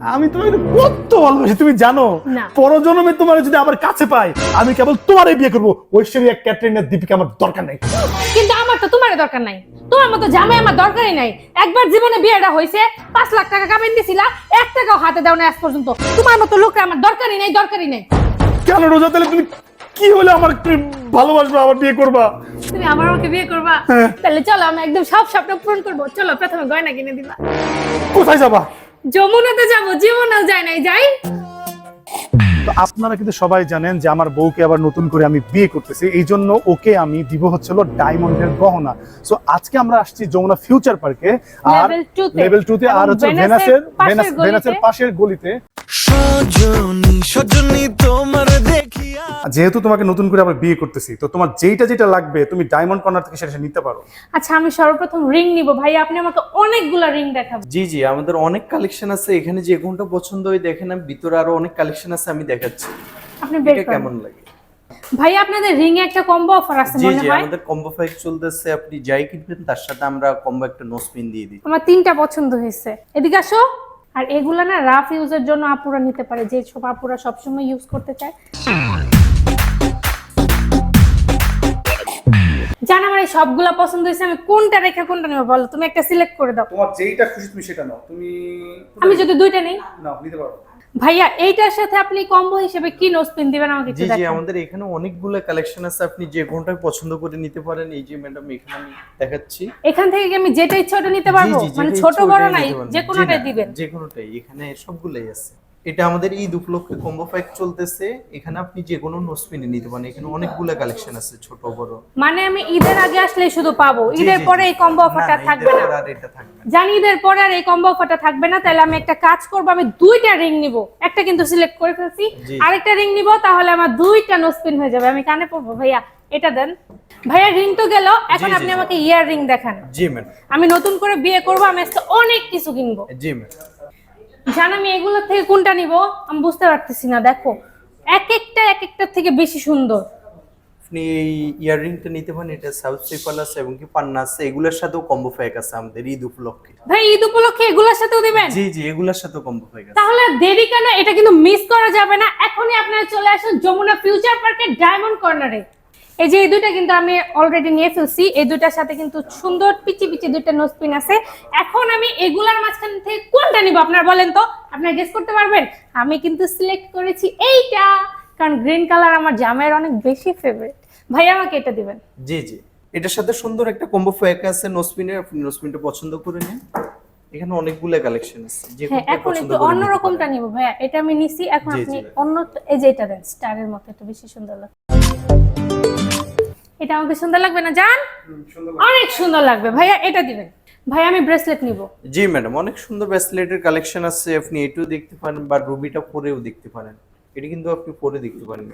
আমি তোমাকে কত ভালোবাসি তুমি জানো। পরজন্মে তোমার যদি আমার কাছে পাই আমি কেবল তোমারই বিয়ে করব। ঐশ্বরিয়া ক্যাটরিনা দীপিকা আমার দরকার নেই। কিন্তু আমার তো তোমার দরকার নাই। তোমার মতো জামাই আমার দরকারই নাই। একবার জীবনে বিয়েটা হয়েছে পাঁচ লাখ টাকা কামাই দিছিলা এক টাকাও হাতে দাও না আজ পর্যন্ত। তোমার মতো লোকরা আমার দরকারই নাই দরকারই নাই। কেন রোজা তাহলে তুমি কি হলে আমার ভালোবাসবা আমার বিয়ে করবা? তুমি আমার আমাকে বিয়ে করবা? হ্যাঁ। তাহলে চলো আমি একদম সব স্বপ্ন পূরণ করব। চলো প্রথমে গয়না কিনে দিবা। কোথায় যাবা? যমুনাতে যাব জীবনেও যায় নাই যাই তো আপনারা কিন্তু সবাই জানেন যে আমার বউকে আবার নতুন করে আমি বিয়ে করতেছি এই জন্য ওকে আমি দিব হচ্ছিল ডায়মন্ডের গহনা সো আজকে আমরা আসছি যমুনা ফিউচার পার্কে আর। লেভেল টু তে আর হচ্ছে ভেনাসের ভেনাসের পাশের গলিতে। ভেনাসের পাশের গলিতে সজনী সজনী তোমার দেখিয়া। যেহেতু তোমাকে নতুন করে আবার বিয়ে করতেছি তো তোমার যেইটা যেটা লাগবে তুমি ডায়মন্ড কর্নার থেকে সেটা নিতে পারো। আচ্ছা আমি সর্বপ্রথম রিং নিব। ভাই আপনি আমাকে অনেকগুলো রিং দেখাবেন। জি জি আমাদের অনেক কালেকশন আছে। এখানে যে কোনটা পছন্দ হয় দেখেন আমি ভিতরে আরও অনেক কালেকশন আছে আমি দেখাচ্ছি। আপনি বের এটা করেন। কেমন লাগে? ভাই আপনাদের রিং এ একটা কম্বো অফার আছে জি মনে জি হয়? আমাদের কম্বো প্যাক চলতেছে। আপনি যাই কিনবেন তার সাথে আমরা কম্বো একটা নোসপিন দিয়ে দিই। আমার তিনটা পছন্দ হয়েছে। এদিকে আসো। আর এগুলো না রাফ ইউজের জন্য আপুরা নিতে পারে যে সব আপুরা সবসময় ইউজ করতে চায়। জান আমার এই সবগুলা পছন্দ হয়েছে আমি কোনটা রেখে কোনটা নেব বলো? তুমি একটা সিলেক্ট করে দাও। তোমার যেইটা খুশি তুমি সেটা নাও। তুমি আমি যদি দুইটা নেই? নাও নিতে পারো। ভাইয়া এইটার সাথে আপনি কম্বো হিসেবে কি নোজ পিন দিবেন আমাকে একটু জি আমাদের এখানে অনেকগুলো কালেকশন আছে আপনি যে কোনটা পছন্দ করে নিতে পারেন এই যে ম্যাডাম এখানে আমি দেখাচ্ছি। এখান থেকে কি আমি যেটা ইচ্ছা ওটা নিতে পারব? মানে ছোট বড় নাই যে কোনটাই দিবেন। যে কোনটাই এখানে সবগুলোই আছে। এটা আমাদের ঈদ উপলক্ষে কম্বো প্যাক চলতেছে। এখানে আপনি যে কোনো নোসপিনে নিতে পারেন। এখানে অনেকগুলো কালেকশন আছে ছোট বড়। মানে আমি ঈদের আগে আসলে শুধু পাবো। ঈদের পরে এই কম্বো অফারটা থাকবে না। আর এটা থাকবে না। জানি ঈদের পরে আর এই কম্বো অফারটা থাকবে না তাহলে আমি একটা কাজ করব আমি দুইটা রিং নিব। একটা কিন্তু সিলেক্ট করে ফেলছি। আরেকটা রিং নিব তাহলে আমার দুইটা নোসপিন হয়ে যাবে। আমি কানে পরবো ভাইয়া এটা দেন। ভাইয়া রিং তো গেল। এখন আপনি আমাকে ইয়ার রিং দেখান। জি ম্যাডাম। আমি নতুন করে বিয়ে করব আমি আজকে অনেক কিছু কিনবো। জি ম্যাডাম। জান আমি এগুলোর থেকে কোনটা নিব? আমি বুঝতে পারতেছি না দেখো। এক একটা এক একটার থেকে বেশি সুন্দর। আপনি এই ইয়াররিংটা নিতে পারেন এটা সাউথ সিফাল আছে এবং কি পান্না আছে এগুলোর সাথেও কম্বো প্যাক আছে আমাদের ঈদ উপলক্ষে। ভাই ঈদ উপলক্ষে এগুলোর সাথেও দিবেন? জি জি এগুলোর সাথেও কম্বো প্যাক আছে। তাহলে দেরি কেন? এটা কিন্তু মিস করা যাবে না। এখনই আপনারা চলে আসুন যমুনা ফিউচার পার্কের ডায়মন্ড কর্নারে এই যে এই দুইটা কিন্তু আমি অলরেডি নিয়ে ফেলছি। এই দুইটার সাথে কিন্তু সুন্দর পিচি পিচি দুইটা নোজপিন আছে। এখন আমি এগুলার মাঝখান থেকে কোনটা নিব আপনারা বলেন তো? আপনারা গেস করতে পারবেন? আমি কিন্তু সিলেক্ট করেছি এইটা কারণ গ্রিন কালার আমার জামাইয়ের অনেক বেশি ফেভারিট ভাই আমাকে এটা দিবেন। জি জি। এটার সাথে সুন্দর একটা কম্বো প্যাক আছে নোসপিনের আপনি নোসপিনটা পছন্দ করে নিন। এখানে অনেকগুলো কালেকশন আছে যে হ্যাঁ এখন একটু করে অন্য রকমটা নিব। ভাইয়া এটা আমি নিছি। এখন আপনি। অন্য এই যে এটা দেন স্টারের মতো একটু বেশি সুন্দর লাগে এটা আমাকে সুন্দর লাগবে না জান? অনেক সুন্দর লাগবে। ভাইয়া এটা দিবেন। ভাইয়া আমি ব্রেসলেট নিব। জি ম্যাডাম অনেক সুন্দর ব্রেসলেটের কালেকশন আছে। আপনি এটাও দেখতে পারেন বা রুবিটা পরেও দেখতে পারেন। এটা কিন্তু আপনি পরে দেখতে পারেন।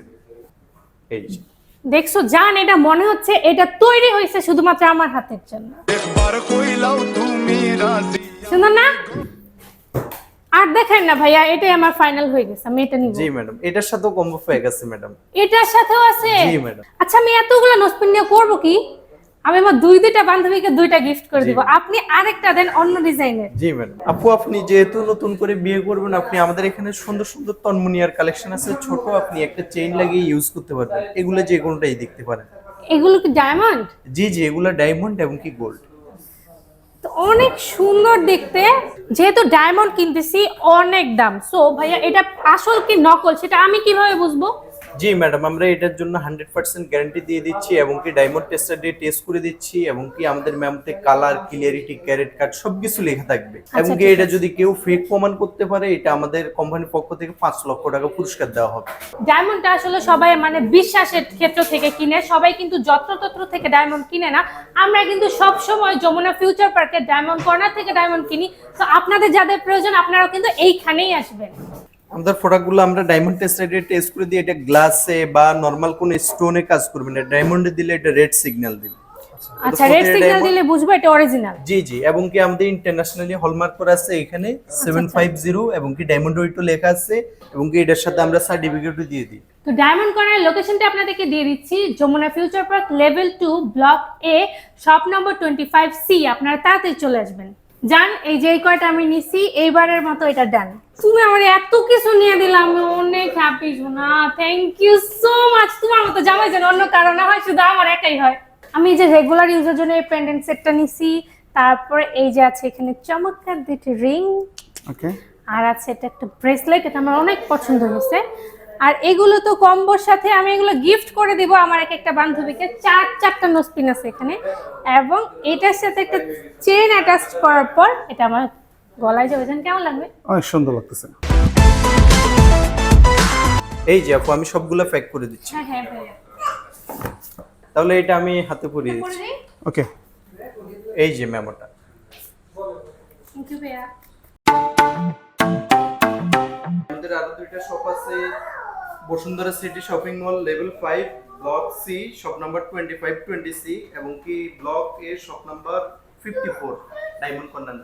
এই যে। দেখছ জান এটা মনে হচ্ছে এটা তৈরি হয়েছে শুধুমাত্র আমার হাতের জন্য। একবার কইলাও তুমি রাজি। সুন্দর না? আর দেখেন না ভাইয়া এটাই আমার ফাইনাল হয়ে গেছে আমি এটা নিব। জি ম্যাডাম এটার সাথেও কম্বো হয়ে গেছে ম্যাডাম এটার সাথেও আছে? জি, madam। আচ্ছা আমি এতগুলো নোসপিন নিয়ে করব কি? আমি আমার দুই দুইটা বান্ধবীকে দুইটা গিফট করে দিব। আপনি আরেকটা দেন অন্য ডিজাইনের জি ম্যাডাম আপু আপনি যেহেতু নতুন করে বিয়ে করবেন আপনি আমাদের এখানে সুন্দর সুন্দর তন্মনিয়ার কালেকশন আছে ছোট আপনি একটা চেইন লাগিয়ে ইউজ করতে পারবেন। এগুলো যে কোনোটাই দেখতে পারেন। এগুলো কি ডায়মন্ড জি জি এগুলো ডায়মন্ড এবং কি গোল্ড অনেক সুন্দর দেখতে। যেহেতু ডায়মন্ড কিনতেছি, অনেক দাম। সো ভাইয়া, এটা আসল কি নকল, সেটা আমি কীভাবে বুঝব? জি ম্যাডাম আমরা এটার জন্য হান্ড্রেড পার্সেন্ট গ্যারান্টি দিয়ে দিচ্ছি এবং কি ডায়মন্ড টেস্টার দিয়ে টেস্ট করে দিচ্ছি এবং কি আমাদের ম্যামতে কালার ক্লিয়ারিটি ক্যারেট কার্ড সবকিছু লেখা থাকবে। এবং কি এটা যদি কেউ ফেক প্রমাণ করতে পারে এটা আমাদের কোম্পানির পক্ষ থেকে পাঁচ লক্ষ টাকা পুরস্কার দেওয়া হবে। ডায়মন্ডটা আসলে সবাই মানে বিশ্বাসের ক্ষেত্র থেকে কিনে সবাই কিন্তু যত্রতত্র থেকে ডায়মন্ড কিনে না। আমরা কিন্তু সব সময় যমুনা ফিউচার পার্কের ডায়মন্ড কর্নার থেকে ডায়মন্ড কিনি। তো আপনাদের যাদের প্রয়োজন আপনারাও কিন্তু এইখানেই আসবেন। আমাদের প্রোডাক্টগুলো আমরা ডায়মন্ড টেস্টার দিয়ে টেস্ট করে দিই এটা গ্লাসে বা নর্মাল কোন স্টোনে কাজ করবে না। ডায়মন্ডে দিলে এটা রেড সিগন্যাল দিবে। আচ্ছা। রেড সিগন্যাল দিলে বুঝব এটা অরিজিনাল জি জি এবং কি আমাদের ইন্টারন্যাশনালি হলমার্ক করা আছে এখানে সেভেন ফাইভ জিরো এবং কি ডায়মন্ড ওইটও লেখা আছে এবং কি এটার সাথে আমরা সার্টিফিকেটও দিয়ে দিই। তো ডায়মন্ড কর্নার লোকেশনটা আপনাদেরকে দিয়ে দিচ্ছি Jamuna future park level two block A shop number twenty five C আপনারা তাড়াতাড়ি চলে আসবেন। জান এই যে কয়টা আমি নিছি এইবারের মতো এটা ডান। তুমি আমার এত কিছু নিয়ে দিলাম আমি অনেক হ্যাপি শোনা থ্যাংক ইউ সো মাচ তোমার মতো জামাই যেন অন্য কারণে হয় শুধু আমার একাই হয়। আমি এই যে রেগুলার ইউজের জন্য এই পেন্ডেন্ট সেটটা নিছি তারপরে এই যে আছে এখানে চমৎকার দুটি রিং ওকে আর আছে এটা একটা ব্রেসলেট এটা আমার অনেক পছন্দ হয়েছে। আর এগুলো তো কম্বোর সাথে আমি এগুলো গিফট করে দিব আমার এক একটা বান্ধবীকে। চার চারটা নোসপিন আছে এখানে। এবং এটার সাথে একটা চেন অ্যাটাচ করার পর এটা আমার গলায় যাবে। কেমন লাগবে? অনেক সুন্দর লাগতেছে। এই যে আপু আমি সবগুলো প্যাক করে দিচ্ছি। হ্যাঁ হ্যাঁ ভাইয়া তাহলে এটা আমি হাতে পরিয়ে দিচ্ছি। ওকে। এই যে মেমোটা। থ্যাংক ইউ ভাইয়া। আমাদের আরও দুইটা শপ আছে। Bashundhara city shopping mall, level five, block C, shop number twenty five twenty C এবং কি block A shop number fifty four diamond corner